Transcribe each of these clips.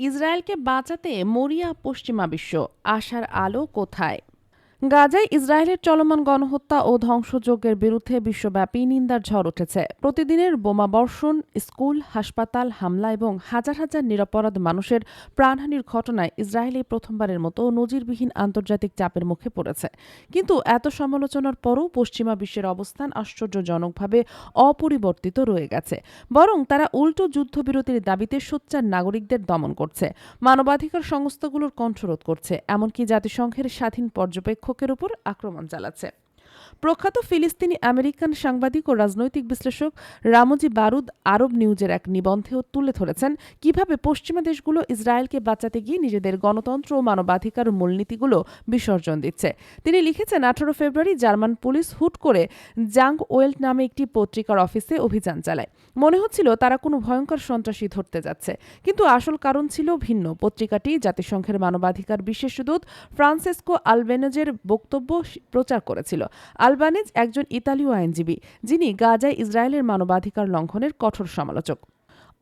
ইসরায়েলকে বাঁচাতে মরিয়া পশ্চিমা বিশ্ব আশার আলো কোথায়? গাজায় ইসরায়েলের চলমান গণহত্যা ও ধ্বংসযজ্ঞের বিরুদ্ধে বিশ্বব্যাপী নিন্দার ঝড় উঠেছে। প্রতিদিনের বোমাবর্ষণ স্কুল, হাসপাতাল, হামলা এবং হাজার হাজার নিরপরাধ মানুষের প্রাণহানির ঘটনায় ইসরায়েলে প্রথমবারের মতো নজিরবিহীন আন্তর্জাতিক চাপের মুখে পড়েছে। কিন্তু এত সমালোচনার পরও পশ্চিমা বিশ্বের অবস্থান আশ্চর্যজনকভাবে অপরিবর্তিত রয়ে গেছে। বরং তারা উল্টো যুদ্ধবিরতির দাবিতে সোচ্চার নাগরিকদের দমন করছে। মানবাধিকার সংস্থাগুলোর কণ্ঠরোধ করছে। এমনকি জাতিসংঘের স্বাধীন পর্যবেক্ষকের উপর আক্রমণ চালাচ্ছে। প্রখ্যাত ফিলিস্তিনি আমেরিকান সাংবাদিক ও রাজনৈতিক বিশ্লেষক রামজি বারুদ আরব নিউজের এক নিবন্ধেও তুলে ধরেছেন কীভাবে পশ্চিমা দেশগুলো ইসরায়েলকে বাঁচাতে গিয়ে নিজেদের গণতন্ত্র ও মানবাধিকার মূলনীতিগুলো বিসর্জন দিচ্ছে। তিনি লিখেছেন, আঠারো ফেব্রুয়ারি জার্মান পুলিশ হুট করে জাং ওয়েল্ট নামে একটি পত্রিকার অফিসে অভিযান চালায়। মনে হচ্ছিল তারা কোনো ভয়ঙ্কর সন্ত্রাসী ধরতে যাচ্ছে। কিন্তু আসল কারণ ছিল ভিন্ন। পত্রিকাটি জাতিসংঘের মানবাধিকার বিশেষ দূত ফ্রান্সেসকো আলবেনেজের বক্তব্য প্রচার করেছিল। আলবানেজ একজন ইতালীয় আইনজীবী যিনি গাজায় ইসরায়েলের মানবাধিকার লঙ্ঘনের কঠোর সমালোচক।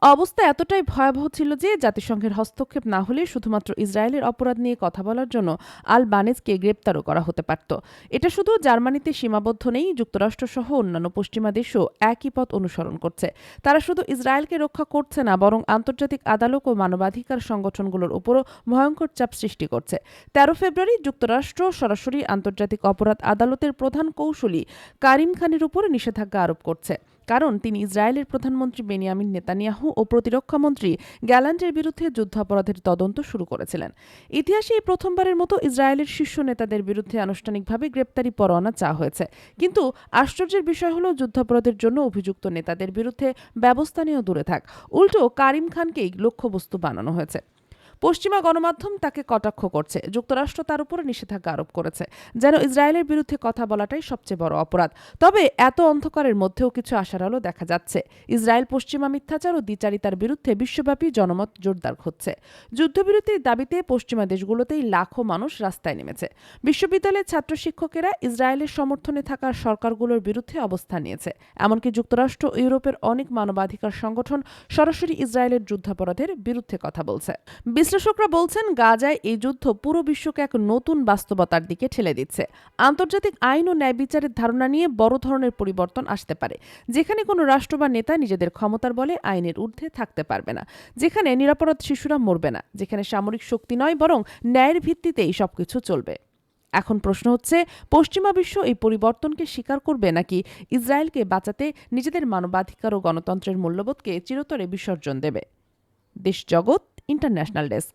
অবস্থা এতটাই ভয়াবহ ছিল যে জাতিসংঘের হস্তক্ষেপ না হলে শুধুমাত্র ইসরায়েলের অপরাধ নিয়ে কথা বলার জন্য আল বানেজকে গ্রেপ্তারও করা হতে পারত। এটা শুধু জার্মানিতে সীমাবদ্ধ নেই, যুক্তরাষ্ট্রসহ অন্যান্য পশ্চিমা দেশও একই পথ অনুসরণ করছে। তারা শুধু ইসরায়েলকে রক্ষা করছে না, বরং আন্তর্জাতিক আদালত ও মানবাধিকার সংগঠনগুলোর উপরও ভয়ঙ্কর চাপ সৃষ্টি করছে। তেরো ফেব্রুয়ারি যুক্তরাষ্ট্র সরাসরি আন্তর্জাতিক অপরাধ আদালতের প্রধান কৌশলী কারিম খানের উপর নিষেধাজ্ঞা আরোপ করছে। কারণ তিনি ইসরায়েলের প্রধানমন্ত্রী বেনিয়ামিন নেতানিয়াহু ও প্রতিরক্ষামন্ত্রী গ্যালান্টের বিরুদ্ধে যুদ্ধাপরাধের তদন্ত শুরু করেছিলেন। ইতিহাসে এই প্রথমবারের মতো ইসরায়েলের শীর্ষ নেতাদের বিরুদ্ধে আনুষ্ঠানিকভাবে গ্রেপ্তারি পরোয়ানা চাওয়া হয়েছে। কিন্তু আশ্চর্যের বিষয় হল, যুদ্ধাপরাধের জন্য অভিযুক্ত নেতাদের বিরুদ্ধে ব্যবস্থা নিয়েও দূরে থাক। উল্টো কারিম খানকেই লক্ষ্যবস্তু বানানো হয়েছে। পশ্চিমা গণমাধ্যম তাকে কটাক্ষ করছে। যুক্তরাষ্ট্র তার উপর নিষেধাজ্ঞা আরোপ করেছে, যেন ইসরায়েলের বিরুদ্ধে কথা বলাটাই সবচেয়ে বড় অপরাধ। তবে এত অন্ধকারের মধ্যেও কিছু আশার আলো দেখা যাচ্ছে। ইসরায়েল পশ্চিমা মিথ্যাচার ও দ্বিচারিতার বিরুদ্ধে বিশ্বব্যাপী জনমত জোরদার হচ্ছে। যুদ্ধবিরতির দাবিতে পশ্চিমা দেশগুলোতেই লাখো মানুষ রাস্তায় নেমেছে। বিশ্ববিদ্যালয়ের ছাত্র শিক্ষকেরা ইসরায়েলের সমর্থনে থাকা সরকারগুলোর বিরুদ্ধে অবস্থান নিয়েছে। এমনকি যুক্তরাষ্ট্র ইউরোপের অনেক মানবাধিকার সংগঠন সরাসরি ইসরায়েলের যুদ্ধাপরাধের বিরুদ্ধে কথা বলছে। বিশ্লেষকরা বলছেন, গাজায় এই যুদ্ধ পুরো বিশ্বকে এক নতুন বাস্তবতার দিকে ঠেলে দিচ্ছে। আন্তর্জাতিক আইন ও ন্যায় বিচারের ধারণা নিয়ে বড় ধরনের পরিবর্তন আসতে পারে, যেখানে কোনো রাষ্ট্র বা নেতা নিজেদের ক্ষমতার বলে আইনের ঊর্ধ্বে থাকতে পারবে না, যেখানে নিরাপরাধ শিশুরা মরবে না, যেখানে সামরিক শক্তি নয়, বরং ন্যায়ের ভিত্তিতেই সবকিছু চলবে। এখন প্রশ্ন হচ্ছে, পশ্চিমা বিশ্ব এই পরিবর্তনকে স্বীকার করবে নাকি ইসরায়েলকে বাঁচাতে নিজেদের মানবাধিকার ও গণতন্ত্রের মূল্যবোধকে চিরতরে বিসর্জন দেবে? দেশ জগৎ ইন্টারন্যাশনাল ডেস্ক